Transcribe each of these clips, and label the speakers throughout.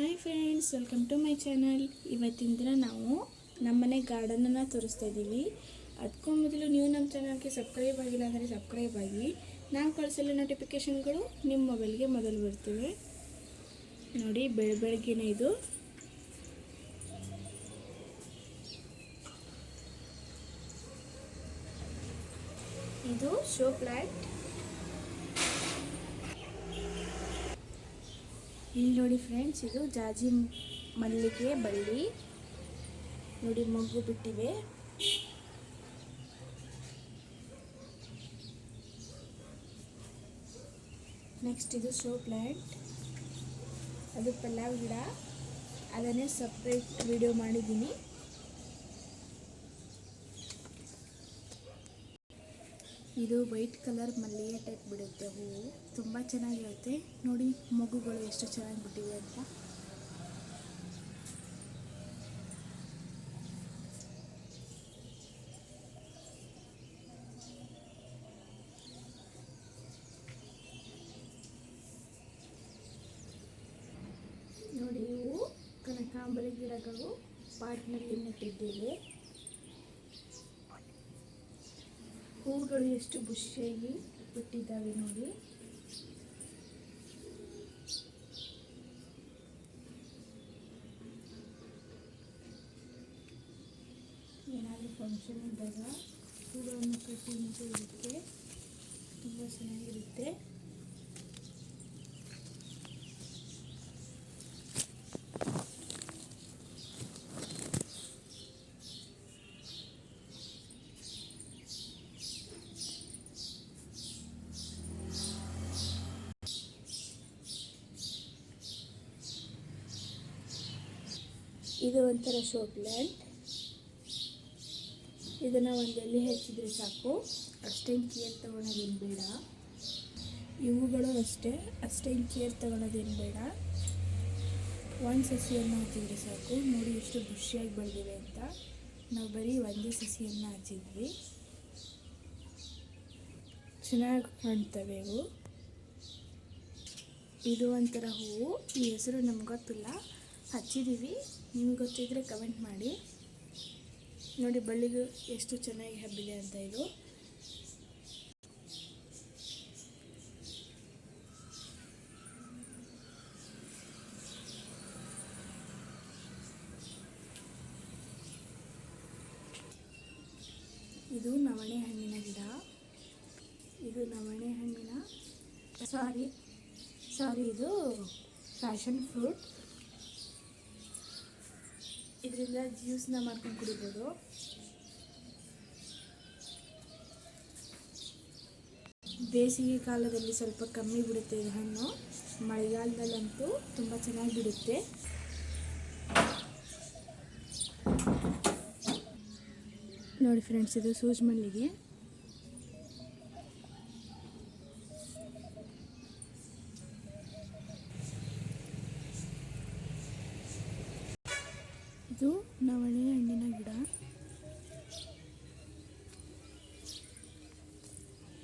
Speaker 1: Hi friends welcome to my channel ಇವತ್ತಿನ ದಿನ ನಾವು ನಮ್ಮನೆ ಗಾರ್ಡನನ್ನು ತೋರಿಸ್ತಾ ಇದ್ದೀವಿ. ಅದಕ್ಕೂ ಮೊದಲು ನೀವು ನಮ್ಮ ಚಾನಲ್ಗೆ ಸಬ್ಸ್ಕ್ರೈಬ್ ಆಗಿಲ್ಲ ಅಂದರೆ ಸಬ್ಸ್ಕ್ರೈಬ್ ಆಗಿ. ನಾವು ಕಳಿಸಲು ನೋಟಿಫಿಕೇಷನ್ಗಳು ನಿಮ್ಮ ಮೊಬೈಲ್ಗೆ ಮೊದಲು ಬರ್ತವೆ. ನೋಡಿ, ಬೆಳ ಬೆಳಗ್ಗೆನೇ ಇದು. ಇದು ಶೋ ಪ್ಲಾಂಟ್ ಇಲ್ಲಿ ನೋಡಿ ಫ್ರೆಂಡ್ಸ್ ಇದು ಜಾಜಿ ಮಲ್ಲಿಗೆ ಬಳ್ಳಿ. ನೋಡಿ ಮಗ್ಗು ಬಿಟ್ಟಿವೆ ನೆಕ್ಸ್ಟ್ ಇದು ಶೋ ಪ್ಲ್ಯಾಂಟ್ ಅದು ಪಲಾವ್ ಗಿಡ. ಅದನ್ನೇ ಸಪ್ರೇಟ್ ವಿಡಿಯೋ ಮಾಡಿದ್ದೀನಿ. ಇದು ವೈಟ್ ಕಲರ್ ಮಲ್ಲಿಗೆ ಟೈಪ್ ಬಿಡುತ್ತೆ ಹೂವು ತುಂಬ ಚೆನ್ನಾಗಿರುತ್ತೆ. ನೋಡಿ, ಮಗುಗಳು ಎಷ್ಟು ಚೆನ್ನಾಗಿ ಬಿಟ್ಟಿವೆ ಅಂತ. ನೋಡಿ, ಇವು ಕನಕಾಂಬರಿ ಗಿಡಗಳು ಪಾಟ್ನಲ್ಲಿ ನೆಟ್ಟಿದ್ದೇವೆ. ಹೂಗಳು ಎಷ್ಟು ಬುಷಿಯಾಗಿ ಬಿಟ್ಟಿದ್ದಾವೆ ನೋಡಿ. ಏನಾದರೂ ಫಂಕ್ಷನ್ ಇದ್ದಾಗ ಹೂಗಳನ್ನು ಕಟ್ಟಿ ನಿಂತಿರೋದಕ್ಕೆ ತುಂಬ ಚೆನ್ನಾಗಿರುತ್ತೆ. ಇದು ಒಂಥರ ಶೋ ಪ್ಲ್ಯಾಂಟ್ ಇದನ್ನು ಒಂದು ಎಲ್ಲಿ ಹೆಚ್ಚಿದ್ರೆ ಸಾಕು? ಅಷ್ಟೇನು ಕೇರ್ ತೊಗೊಳೋದೇನು ಬೇಡ. ಇವುಗಳು ಅಷ್ಟೇ ಅಷ್ಟೇನು ಕೇರ್ ತೊಗೊಳೋದೇನು ಬೇಡ. ಒಂದು ಸಸಿಯನ್ನು ಹಚ್ಚಿದ್ರೆ ಸಾಕು. ನೋಡಿ ಎಷ್ಟು ಖುಷಿಯಾಗಿ ಬೆಳೆದಿವೆ ಅಂತ. ನಾವು ಬರೀ ಒಂದೇ ಸಸಿಯನ್ನು ಹಚ್ಚಿದ್ವಿ. ಚೆನ್ನಾಗಿ ಕಾಣ್ತವೆ ಇವು. ಇದು ಒಂಥರ ಹೂವು. ಈ ಹೆಸರು ನಮ್ಗೆ ಗೊತ್ತಿಲ್ಲ. ಹಚ್ಚಿದ್ದೀವಿ. ನಿಮ್ಗೆ ಗೊತ್ತಿದ್ರೆ ಕಮೆಂಟ್ ಮಾಡಿ. ನೋಡಿ, ಬಳ್ಳಿಗೂ ಎಷ್ಟು ಚೆನ್ನಾಗಿ ಹಬ್ಬಿದೆ ಅಂತ ಇದು. ಇದು ನವಣೆ ಹಣ್ಣಿನ ಗಿಡ. ಇದು ನವಣೆ ಹಣ್ಣಿನ ಸಾರಿ ಸಾರಿ ಇದು ಪ್ಯಾಷನ್ ಫ್ರೂಟ್ ಇದರಿಂದ ಜ್ಯೂಸ್ನ ಮಾಡ್ಕೊಂಡು ಕುಡಿಬೋದು ಬೇಸಿಗೆ ಕಾಲದಲ್ಲಿ ಸ್ವಲ್ಪ ಕಮ್ಮಿ ಬಿಡುತ್ತೆ ಇದು ಹಣ್ಣು. ಮಳೆಗಾಲದಲ್ಲಂತೂ ತುಂಬ ಚೆನ್ನಾಗಿ ಬಿಡುತ್ತೆ. ನೋಡಿ ಫ್ರೆಂಡ್ಸ್ ಇದು ಸೂಜ್ ಮಲ್ಲಿಗೆ. ಇದು ನವಣೆ ಹಣ್ಣಿನ ಗಿಡ.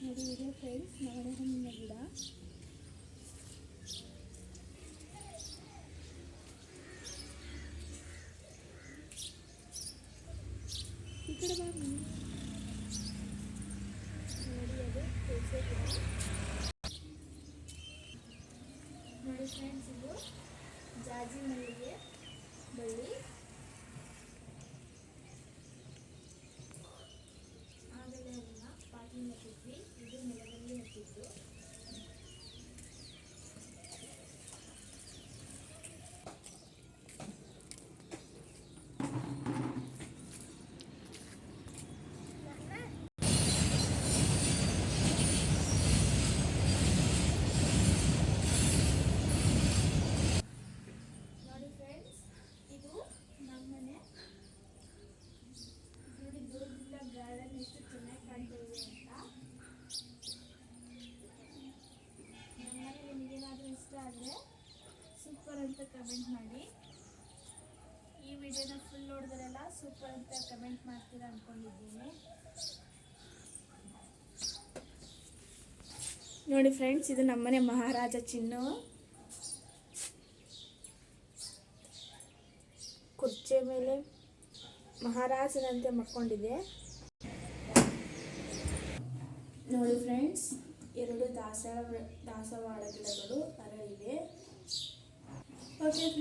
Speaker 1: ನೋಡಿ ಇದೆ ಫ್ರೆಂಡ್ಸ್ ನವಣೆ ಹಣ್ಣಿನ ಗಿಡ. ಈ ಕಡೆ ನೋಡಿ ಅದು ತುಳಸಿ ಗಿಡ ನೋಡಿ ಫ್ರೆಂಡ್ಸ್ ಇದು ಜಾಜಿ ಮಲ್ಲಿಗೆ ಬಳ್ಳಿ ಆಗಲೇ ಅದನ್ನ ಪಾಟಿ ಹಾಕಿದ್ವಿ ಇದು ನೆಲದಲ್ಲಿ ಹಾಕಿದ್ದು ನೋಡಿ ಫ್ರೆಂಡ್ಸ್ ಇದು ನಮ್ಮನೆ ನೋಡಿ ದೂರದಿಂದ ಗಾರ್ಡನ್ ಎಷ್ಟು ಚೆನ್ನಾಗಿ ಕಾಣ್ತಾ ಇದೆ ಅಂತ ನಮ್ಮನೆ ನಿಮಗೇನಾದರೂ ಇಷ್ಟ ಆದರೆ ಸೂಪರ್ ಅಂತ ಕಮೆಂಟ್ ಮಾಡಿ. ಈ ವಿಡಿಯೋನ ಫುಲ್ ನೋಡಿದ್ರೆಲ್ಲ ಸೂಪರ್ ಅಂತ ಕಮೆಂಟ್ ಮಾಡ್ತೀರಾ ಅಂದ್ಕೊಂಡಿದ್ದೀನಿ ನೋಡಿ ಫ್ರೆಂಡ್ಸ್ ಇದು ನಮ್ಮನೆ ಮಹಾರಾಜ ಚಿನ್ನು. ಕುರ್ಚೆ ಮೇಲೆ ಮಹಾರಾಜನಂತೆ ಮಕ್ಕೊಂಡಿದೆ. ನೋಡಿ ಫ್ರೆಂಡ್ಸ್ ಎರಡು ದಾಸ ದಾಸವಾಳ ಗಿಡಗಳು